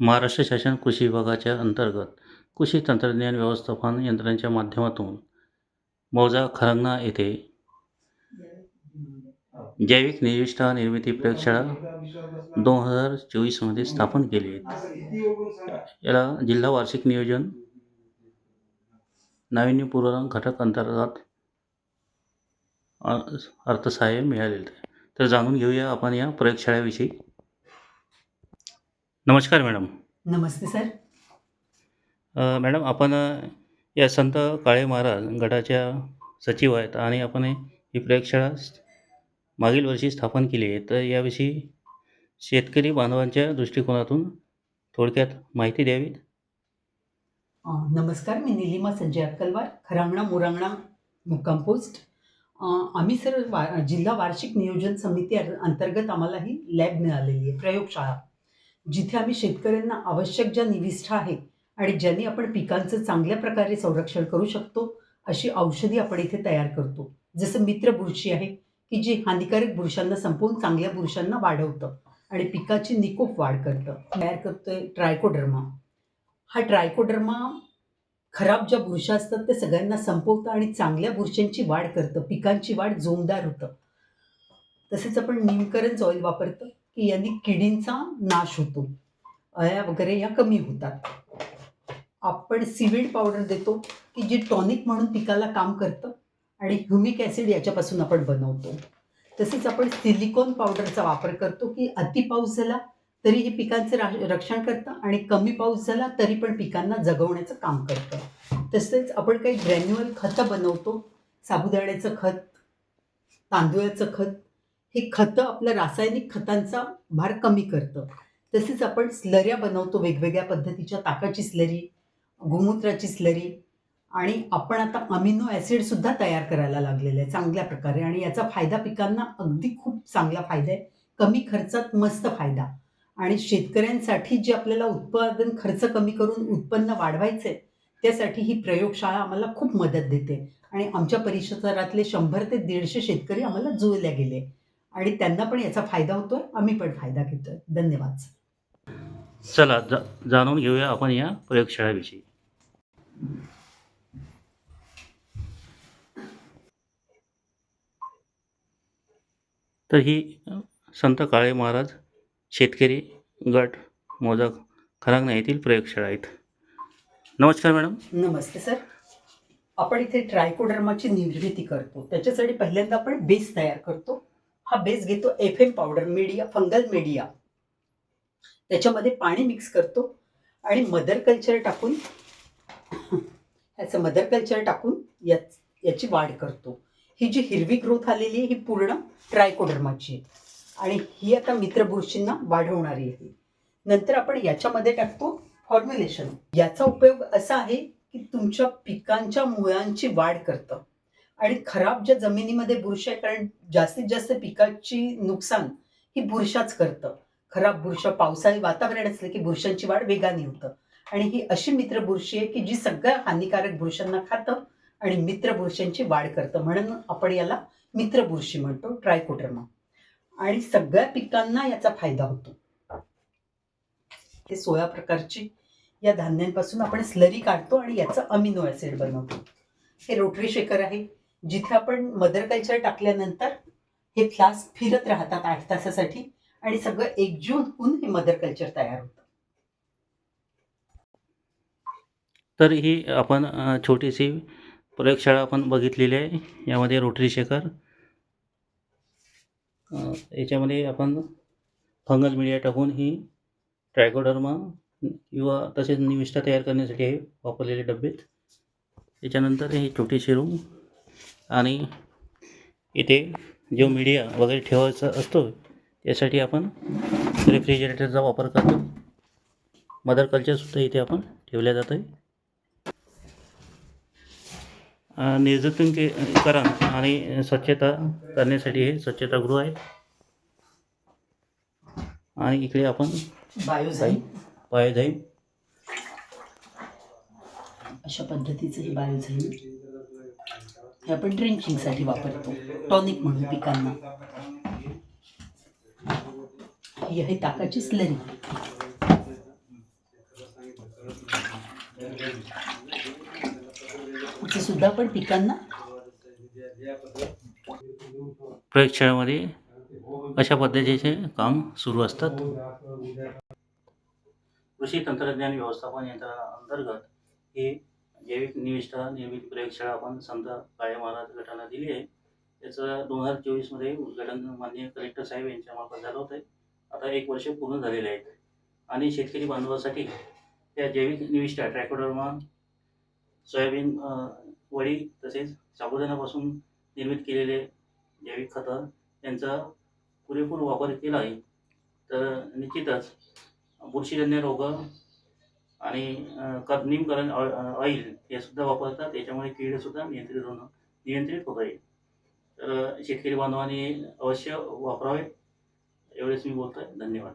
महाराष्ट्र शासन कृषी विभागाच्या अंतर्गत कृषी तंत्रज्ञान व्यवस्थापन यंत्रणेच्या माध्यमातून मौजा खरंगणा येथे जैविक निविष्ठा निर्मिती प्रयोगशाळा दोन हजार चोवीसमध्ये स्थापन केली. आहे याला जिल्हा वार्षिक नियोजन नाविन्यपूर्ण घटक अंतर्गत अर्थसहाय्य मिळालेलं आहे. तर जाणून घेऊया आपण या प्रयोगशाळेविषयी. नमस्कार मॅडम. नमस्ते सर. मॅडम आपण या संत काळे महाराज गटाच्या सचिव आहेत आणि आपण हे- प्रयोगशाळा मागील वर्षी स्थापन केली आहे. तर याविषयी शेतकरी बांधवांच्या दृष्टिकोनातून थोडक्यात माहिती द्यावी नमस्कार मी निलिमा संजय अक्कलवार खरांगणा मुरांगणा मुक्काम पोस्ट. आम्ही सर वा जिल्हा वार्षिक नियोजन समिती अंतर्गत आम्हाला ही लॅब मिळालेली आहे प्रयोगशाळा. जिथे आम्ही शेतकऱ्यांना आवश्यक ज्या निविष्ठा आहे आणि ज्यांनी आपण पिकांचं चांगल्या प्रकारे संरक्षण करू शकतो अशी औषधी आपण इथे तयार करतो. जसं मित्र बुरशी आहे की जी हानिकारक बुरशांना संपवून चांगल्या बुरशांना वाढवतं आणि पिकाची निकोप वाढ करतं. तयार करतोय ट्रायकोडर्मा. हा ट्रायकोडर्मा खराब ज्या बुरशा असतात ते सगळ्यांना संपवतं आणि चांगल्या बुरशांची वाढ करतं. पिकांची वाढ जोमदार होतं. तसेच आपण निमकरंज ऑइल वापरतं. की यांनी किडींचा नाश होतो. अळ्या वगैरे या कमी होतात. आपण सिविड पावडर देतो की जी टॉनिक म्हणून पिकाला काम करतं आणि ह्युमिक ॲसिड याच्यापासून आपण बनवतो. तसेच आपण सिलिकॉन पावडरचा वापर करतो की अति पाऊस झाला तरी हे पिकांचं रा रक्षण करतं आणि कमी पाऊस झाला तरी पण पिकांना जगवण्याचं काम करतं. तसेच आपण काही ग्रॅन्युअल खतं बनवतो. साबुदाण्याचं खत तांदूळाचं खत हे खतं आपल्या रासायनिक खतांचा भार कमी करतं. तसेच आपण स्लऱ्या बनवतो वेगवेगळ्या पद्धतीच्या ताकाची स्लरी गोमूत्राची स्लरी आणि आपण आता अमिनो ॲसिडसुद्धा तयार करायला लागलेलं आहे चांगल्या प्रकारे आणि याचा फायदा पिकांना अगदी खूप चांगला फायदा आहे. कमी खर्चात मस्त फायदा. आणि शेतकऱ्यांसाठी जे आपल्याला उत्पादन खर्च कमी करून उत्पन्न वाढवायचं आहे त्यासाठी ही प्रयोगशाळा आम्हाला खूप मदत देते. आणि आमच्या परिसरातले शंभर ते दीडशे शेतकरी आम्हाला जुळल्या गेले. आणि त्यांना पण याचा फायदा होतोय आम्ही पण फायदा घेतोय. धन्यवाद चला जा जाणून घेऊया आपण या प्रयोगशाळेविषयी. तर ही संत काळे महाराज शेतकरी गट मोजा खरांगणा येथील प्रयोगशाळा आहेत. नमस्कार मॅडम. नमस्ते सर. आपण इथे ट्रायकोडर्माची निर्मिती करतो. त्याच्यासाठी पहिल्यांदा आपण बेस तयार करतो. हा बेस घेतो F M powder media fungal media त्याच्यामध्ये पाणी मिक्स करतो आणि मदर कल्चर टाकून याचं मदर कल्चर टाकून याच याची वाढ करतो. ही जी हिरवी ग्रोथ आलेली आहे ही पूर्ण ट्रायकोडर्माची आहे. आणि ही आता मित्रभूषींना वाढवणारी आहे. नंतर आपण याच्यामध्ये टाकतो फॉर्म्युलेशन याचा उपयोग असा आहे की तुमच्या पिकांच्या मुळांची वाढ करतं. आणि खराब ज्या जमिनीमध्ये बुरशी आहे कारण जास्तीत जास्त पिकाची नुकसान ही बुरशाच करतं. खराब बुरशा पावसाळी वातावरण असलं की बुरशांची वाढ वेगाने होतं. आणि ही अशी मित्र बुरशी आहे की जी सगळ्या हानिकारक बुरशांना खातं आणि मित्र बुरशांची वाढ करतं. म्हणून आपण याला मित्र बुरशी म्हणतो ट्रायकोटर्मा आणि सगळ्या पिकांना याचा फायदा होतो. हे सोळा प्रकारची या धान्यांपासून आपण स्लरी काढतो आणि याचं अमिनो ॲसिड बनवतो. हे रोटरी शेकर आहे. जिथे आपण मदर कल्चर टाकल्यानंतर हे फ्लास्क फिरत राहतात आठ तासासाठी आणि सगळं एकजूट होऊन हे मदर कल्चर तयार होतं. तर ही आपण छोटीशी प्रयोगशाळा आपण बघितलेली आहे. यामध्ये रोटरी शेकर याच्यामध्ये आपण फंगल मीडिया टाकून ही ट्रायकोडर्मा किंवा तसेच निविष्ठा तयार करण्यासाठी वापरलेले डब्बेत त्याच्यानंतर हे छोटीशी रूम आणि इथे जो मीडिया वगैरे ठेवायचा असतो त्यासाठी आपण रेफ्रिजरेटरचा वापर करतो. मदर कल्चरसुद्धा इथे आपण ठेवल्या जातं आहे. निर्जंतुकीकरण आणि स्वच्छता करण्यासाठी हे स्वच्छतागृह आहे. आणि इकडे आपण बायोझाईम बायोझाईम अशा पद्धतीचं हे बायोझाईम हे आपण ड्रिंकिंगसाठी वापरतो. टॉनिक म्हणून पिकांना. ही आहे ताकाची स्लरी सुद्धा पिकांना प्रयोगशाळेमध्ये अशा पद्धतीचे काम सुरू असतात. कृषी तंत्रज्ञान व्यवस्थापन यंत्रणा अंतर्गत हे जैविक निविष्ठा नियमित प्रयोगशाळा आपण संत काळे महाराज गटाला दिली आहे. त्याचं दोन हजार चोवीसमध्ये उद्घाटन माननीय कलेक्टर साहेब यांच्या मार्फत झालं होतं. आता एक वर्ष पूर्ण झालेले आहेत. आणि शेतकरी बांधवासाठी त्या जैविक निविष्ठा ट्रॅकोडर्मा सोयाबीन वडी तसेच साबुदाण्यापासून निर्मित केलेले जैविक खतं यांचा पुरेपूर वापर केला आहे तर निश्चितच बुरशीजन्य रोग आणि अं, क निमकरण ऑ- ऑइल हे सुद्धा वापरतात. त्याच्यामुळे कीडसुद्धा नियंत्रित होणं नियंत्रित होत आहे. तर शेतकरी बांधवांनी अवश्य वापरावे. एवढेच मी बोलतोय. धन्यवाद.